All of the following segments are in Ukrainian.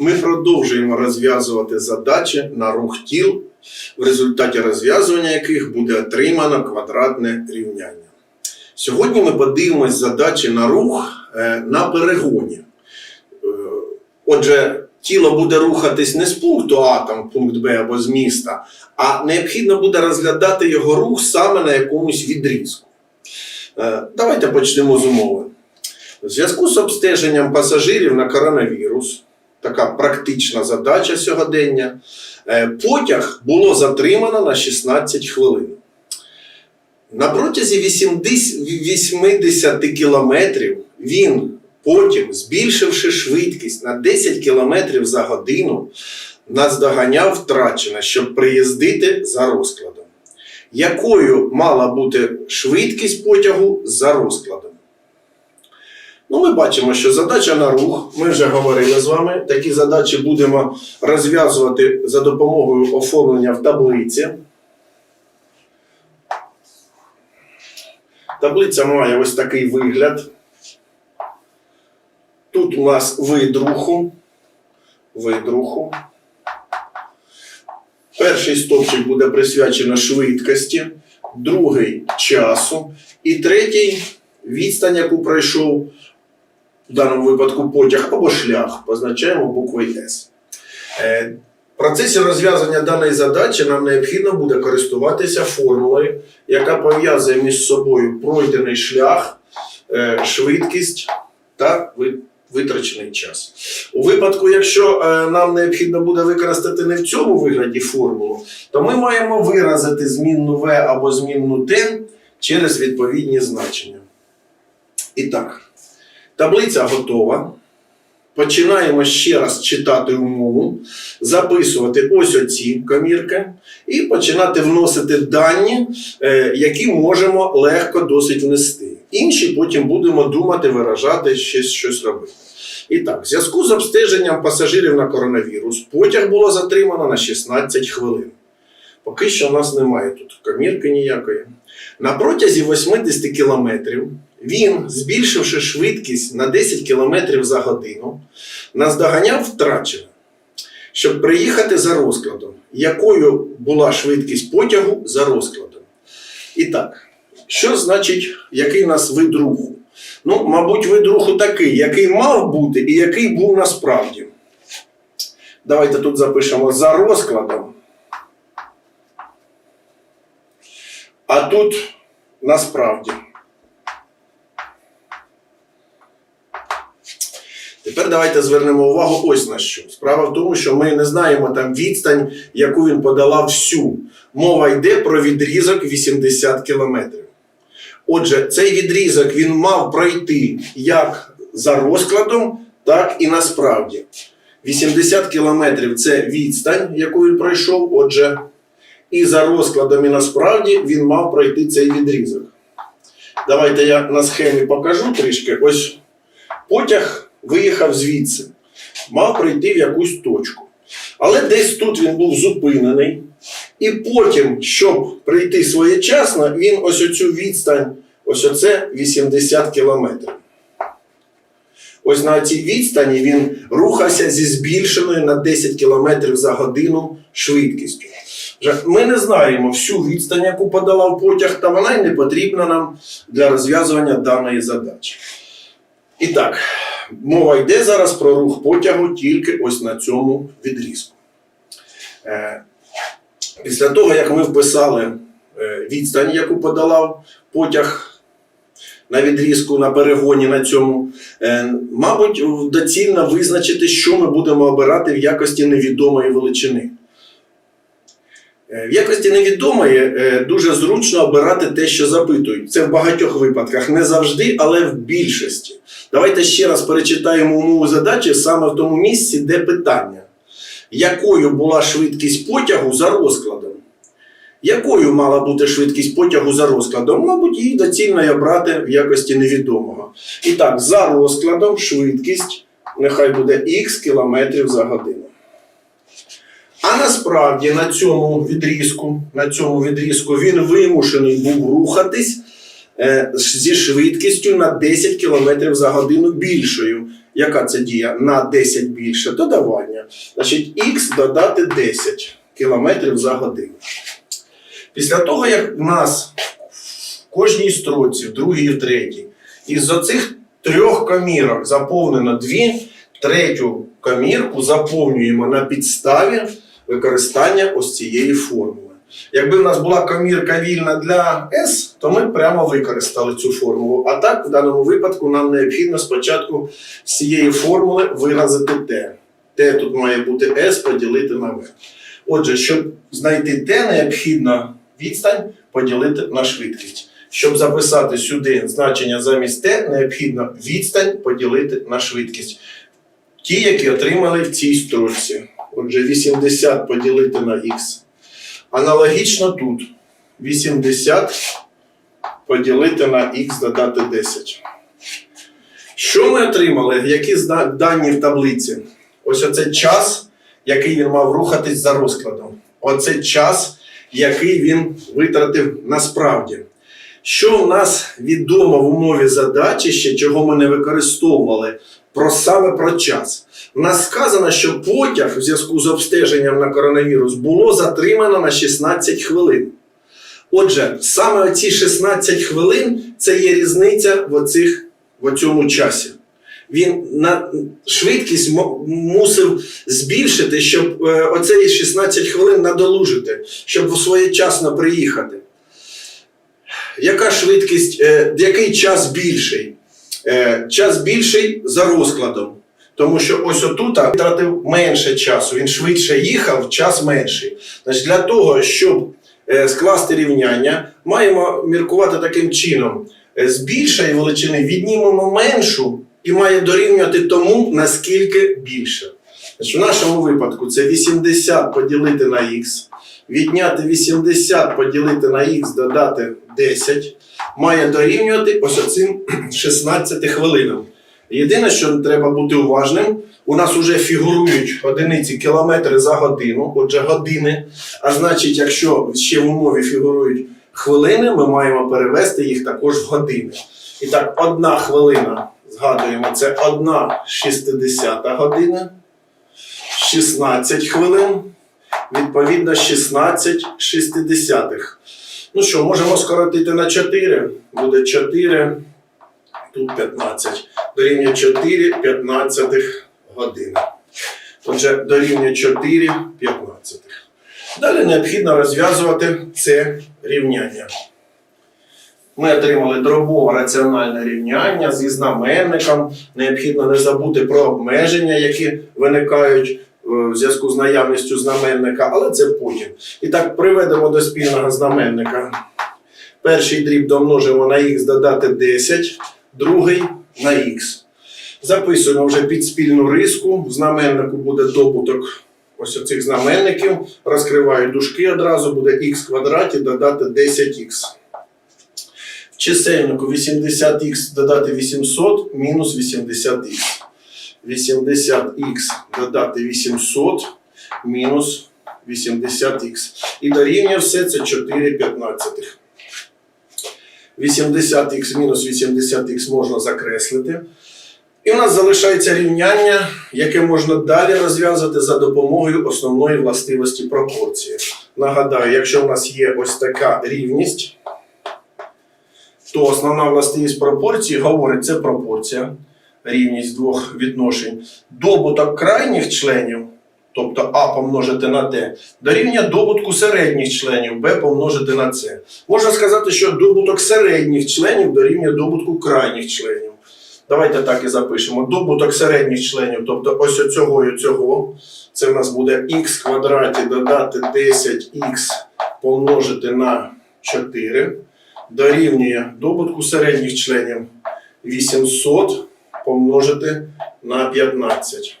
ми продовжуємо розв'язувати задачі на рух тіл, в результаті розв'язування яких буде отримано квадратне рівняння. Сьогодні ми подивимось задачі на рух е, на перегоні. Е, Отже, тіло буде рухатись не з пункту А, там, пункт Б або з міста, а необхідно буде розглядати його рух саме на якомусь відрізку. Е, Давайте почнемо з умови. В зв'язку з обстеженням пасажирів на коронавірус, така практична задача сьогодення, е, потяг було затримано на 16 хвилин. На протязі 80 80 кілометрів він потім, збільшивши швидкість на 10 кілометрів за годину, наздоганяв втрачене, щоб приїздити за розкладом. Якою мала бути швидкість потягу за розкладом? Ну, ми бачимо, що задача на рух, ми вже говорили з вами. Такі задачі будемо розв'язувати за допомогою оформлення в таблиці. Таблиця має ось такий вигляд. Тут у нас вид руху. Вид руху. Перший стовпчик буде присвячено швидкості, другий часу, і третій відстань, яку пройшов в даному випадку потяг або шлях, позначаємо буквою С. Е, В процесі розв'язання даної задачі нам необхідно буде користуватися формулою, яка пов'язує між собою пройдений шлях, е, швидкість та витрачений час. У випадку, якщо е, нам необхідно буде використати не в цьому вигляді формулу, то ми маємо виразити змінну В або змінну Т через відповідні значення. І так, таблиця готова. Починаємо ще раз читати умову, записувати ось оці комірки і починати вносити дані, е, які можемо легко досить внести. Інші потім будемо думати, виражати, ще щось робити. І так, в зв'язку з обстеженням пасажирів на коронавірус потяг було затримано на 16 хвилин. Поки що у нас немає тут комірки ніякої. На протязі 80 кілометрів він, збільшивши швидкість на 10 км за годину, наздоганяв втрачене, щоб приїхати за розкладом, якою була швидкість потягу за розкладом. І так, що значить, який у нас вид руху? Ну, мабуть, вид руху такий, який мав бути і який був насправді. Давайте тут запишемо за розкладом. А тут насправді. Тепер давайте звернемо увагу ось на що. Справа в тому, що ми не знаємо там відстань, яку він подолав всю. Мова йде про відрізок 80 кілометрів. Отже, цей відрізок він мав пройти як за розкладом, так і насправді. 80 кілометрів це відстань, яку він пройшов. Отже, і за розкладом, і насправді він мав пройти цей відрізок. Давайте я на схемі покажу трішки. Ось потяг виїхав звідси, мав прийти в якусь точку. Але десь тут він був зупинений. І потім, щоб прийти своєчасно, він ось оцю відстань, ось оце 80 кілометрів. Ось на цій відстані він рухався зі збільшеною на 10 км за годину швидкістю. Ми не знаємо всю відстань, яку подавав потяг, та вона й не потрібна нам для розв'язування даної задачі. І так, мова йде зараз про рух потягу тільки ось на цьому відрізку. Е, Після того, як ми вписали е, відстань, яку подолав потяг на відрізку на перегоні на цьому, е, мабуть, доцільно визначити, що ми будемо обирати в якості невідомої величини. Е, В якості невідомої е, дуже зручно обирати те, що запитують. Це в багатьох випадках, не завжди, але в більшості. Давайте ще раз перечитаємо умову задачі саме в тому місці, де питання. Якою була швидкість потягу за розкладом? Якою мала бути швидкість потягу за розкладом? Мабуть, її доцільно є брати в якості невідомого. І так, за розкладом швидкість нехай буде х кілометрів за годину. А насправді на цьому відрізку, на цьому відрізку він вимушений був рухатись е, зі швидкістю на 10 км за годину більшою, Яка це дія? На 10 більше додавання. Значить, х додати 10 км за годину. Після того, як в нас в кожній строці, в другій і в третій, із оцих трьох комірок заповнено дві, третю комірку заповнюємо на підставі використання ось цієї формули. Якби в нас була комірка вільна для S, то ми прямо використали цю формулу. А так, в даному випадку, нам необхідно спочатку з цієї формули виразити T. T тут має бути S поділити на V. Отже, щоб знайти T, необхідно відстань поділити на швидкість. Щоб записати сюди значення замість T, необхідно відстань поділити на швидкість. Ті, які отримали в цій строчці. Отже, 80 поділити на х. Аналогічно тут 80 поділити на х додати 10. Що ми отримали? Які дані в таблиці? Ось оце час, який він мав рухатись за розкладом. Оце час, який він витратив насправді. Що в нас відомо в умові задачі, ще чого ми не використовували, про саме про час. У нас сказано, що потяг в зв'язку з обстеженням на коронавірус було затримано на 16 хвилин. Отже, саме ці 16 хвилин це є різниця в, оцих, в цьому часі. Він на швидкість мусив збільшити, щоб е, оцей 16 хвилин надолужити, щоб своєчасно приїхати. Яка швидкість, е, який час більший? Е, час більший за розкладом. Тому що ось отут втратив менше часу, він швидше їхав, час менший. Значить, для того, щоб е, скласти рівняння, маємо міркувати таким чином: Е, з більшої величини віднімемо меншу і має дорівнювати тому, наскільки більше. Значить, в нашому випадку це 80 поділити на х, відняти 80 поділити на х, додати 10, має дорівнювати ось оцим 16 хвилинам. Єдине, що треба бути уважним, у нас вже фігурують одиниці кілометри за годину, отже, години. А значить, якщо ще в умові фігурують хвилини, ми маємо перевести їх також в години. І так, одна хвилина, згадуємо, це одна 60 година, 16 хвилин, відповідно 16 шістдесятих. Ну що, можемо скоротити на 4, буде 4, тут 15 дорівнює 4 15 години. Отже, дорівнює 4 15. Далі необхідно розв'язувати це рівняння. Ми отримали дробове раціональне рівняння зі знаменником. Необхідно не забути про обмеження, які виникають в зв'язку з наявністю знаменника, але це потім. І так, приведемо до спільного знаменника. Перший дріб домножимо на х додати 10, другий на х. Записуємо вже під спільну риску. В знаменнику буде добуток ось оцих знаменників. Розкриваю дужки одразу, буде х квадраті додати 10х. В чисельнику 80х додати 800 мінус 80х. 80х додати 800 мінус 80х. І дорівнює все це 4 п'ятнадцятих. 80х мінус 80х можна закреслити. І в нас залишається рівняння, яке можна далі розв'язати за допомогою основної властивості пропорції. Нагадаю, якщо в нас є ось така рівність, то основна властивість пропорції говорить, це пропорція, рівність двох відношень. Добуток крайніх членів, тобто А помножити на Д, дорівнює добутку середніх членів Б помножити на С. Можна сказати, що добуток середніх членів дорівнює добутку крайніх членів. Давайте так і запишемо. Добуток середніх членів, тобто ось оцього і цього, це в нас буде х квадраті додати 10х помножити на 4, дорівнює добутку середніх членів 800 помножити на 15.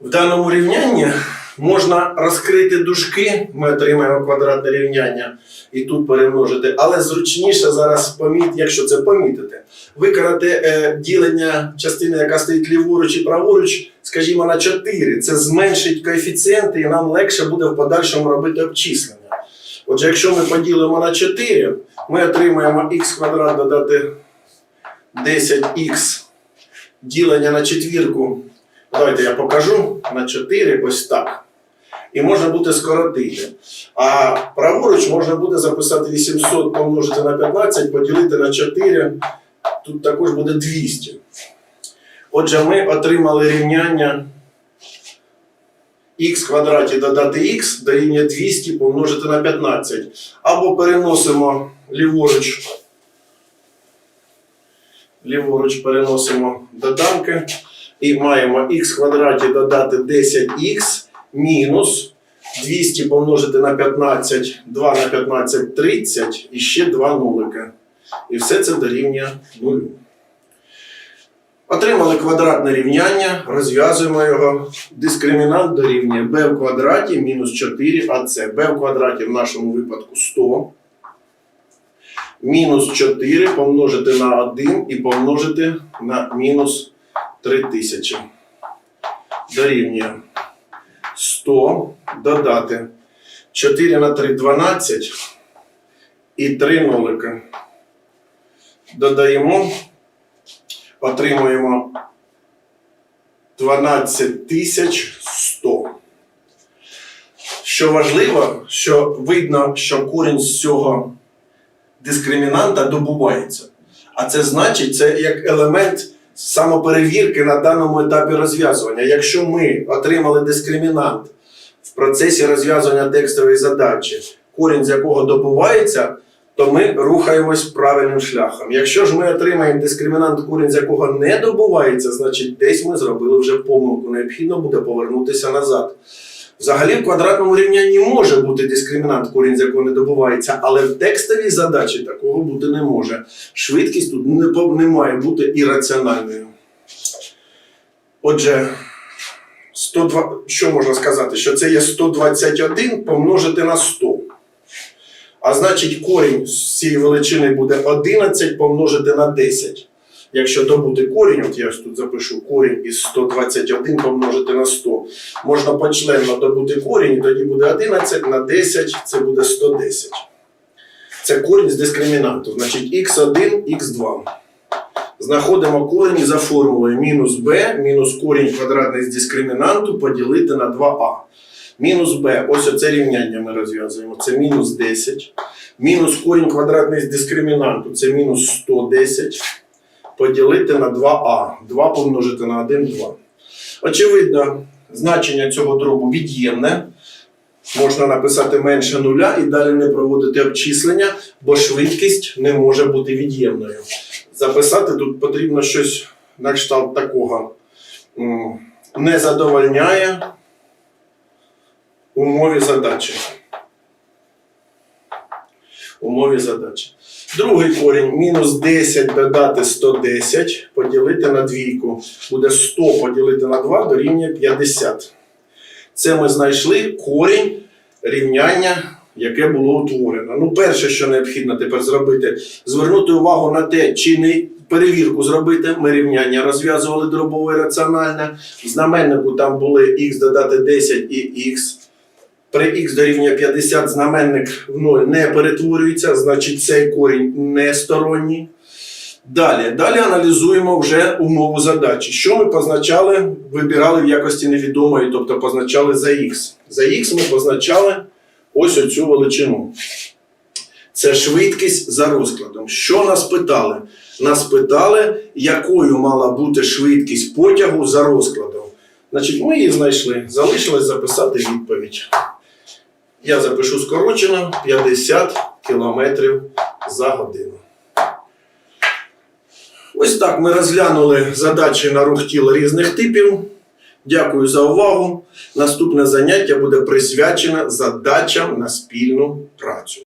В даному рівнянні можна розкрити дужки, ми отримаємо квадратне рівняння, і тут перемножити, але зручніше зараз поміт, якщо це помітити, виконати е, ділення частини, яка стоїть ліворуч і праворуч, скажімо, на 4. Це зменшить коефіцієнти, і нам легше буде в подальшому робити обчислення. Отже, якщо ми поділимо на 4, ми отримаємо х квадрат додати 10х ділення на четвірку. Давайте я покажу на 4, ось так. І можна буде скоротити. А праворуч можна буде записати 800 помножити на 15, поділити на 4. Тут також буде 200. Отже, ми отримали рівняння х квадраті додати х дорівнює 200 помножити на 15. Або переносимо ліворуч. Ліворуч переносимо доданки. І маємо х квадраті додати 10х мінус 200 помножити на 15, 2 на 15 30 і ще 2 нулики. І все це дорівнює 0. Отримали квадратне рівняння, розв'язуємо його. Дискримінант дорівнює b в квадраті мінус 4 АЦ. b в квадраті в нашому випадку 100. Мінус 4 помножити на 1 і помножити на мінус 3000. Дорівнює 100 додати 4 на 3 12 і 3 нолика. Додаємо, отримуємо 12100. Що важливо, що видно, що корінь з цього дискримінанта добувається. А це значить, це як елемент самоперевірки на даному етапі розв'язування. Якщо ми отримали дискримінант в процесі розв'язування текстової задачі, корінь з якого добувається, то ми рухаємось правильним шляхом. Якщо ж ми отримаємо дискримінант, корінь з якого не добувається, значить десь ми зробили вже помилку. Необхідно буде повернутися назад. Взагалі в квадратному рівнянні може бути дискримінант, корінь з якого не добувається, але в текстовій задачі такого бути не може. Швидкість тут не, має бути ірраціональною. Отже, 102, що можна сказати? Що це є 121 помножити на 100. А значить, корінь з цієї величини буде 11 помножити на 10. Якщо добути корінь, от я тут запишу корінь із 121 помножити на 100. Можна почленно добути корінь, і тоді буде 11 на 10, це буде 110. Це корінь з дискримінанту. Значить, x1, x2. Знаходимо корінь за формулою мінус b, мінус корінь квадратний з дискримінанту поділити на 2а. Мінус b, ось оце рівняння ми розв'язуємо. Це мінус 10. Мінус корінь квадратний з дискримінанту це мінус 110 поділити на 2а. 2 помножити на 1 2. Очевидно, значення цього дробу від'ємне. Можна написати менше нуля і далі не проводити обчислення, бо швидкість не може бути від'ємною. Записати тут потрібно щось на кшталт такого. Не задовольняє умові задачі. Умові задачі. Другий корінь мінус 10 додати 110 поділити на двійку. Буде 100 поділити на 2 дорівнює 50. Це ми знайшли корінь рівняння, яке було утворено. Ну, перше, що необхідно тепер зробити, звернути увагу на те, чи не перевірку зробити. Ми рівняння розв'язували дробове раціональне. В знаменнику там були х додати 10 і х. При х дорівнює 50 знаменник в 0 не перетворюється, значить цей корінь не сторонній. Далі, далі аналізуємо вже умову задачі. Що ми позначали, вибирали в якості невідомої, тобто позначали за х. За х ми позначали ось оцю величину. Це швидкість за розкладом. Що нас питали? Нас питали, якою мала бути швидкість потягу за розкладом. Значить, ми її знайшли. Залишилось записати відповідь. Я запишу скорочено 50 км за годину. Ось так ми розглянули задачі на рух тіла різних типів. Дякую за увагу. Наступне заняття буде присвячене задачам на спільну працю.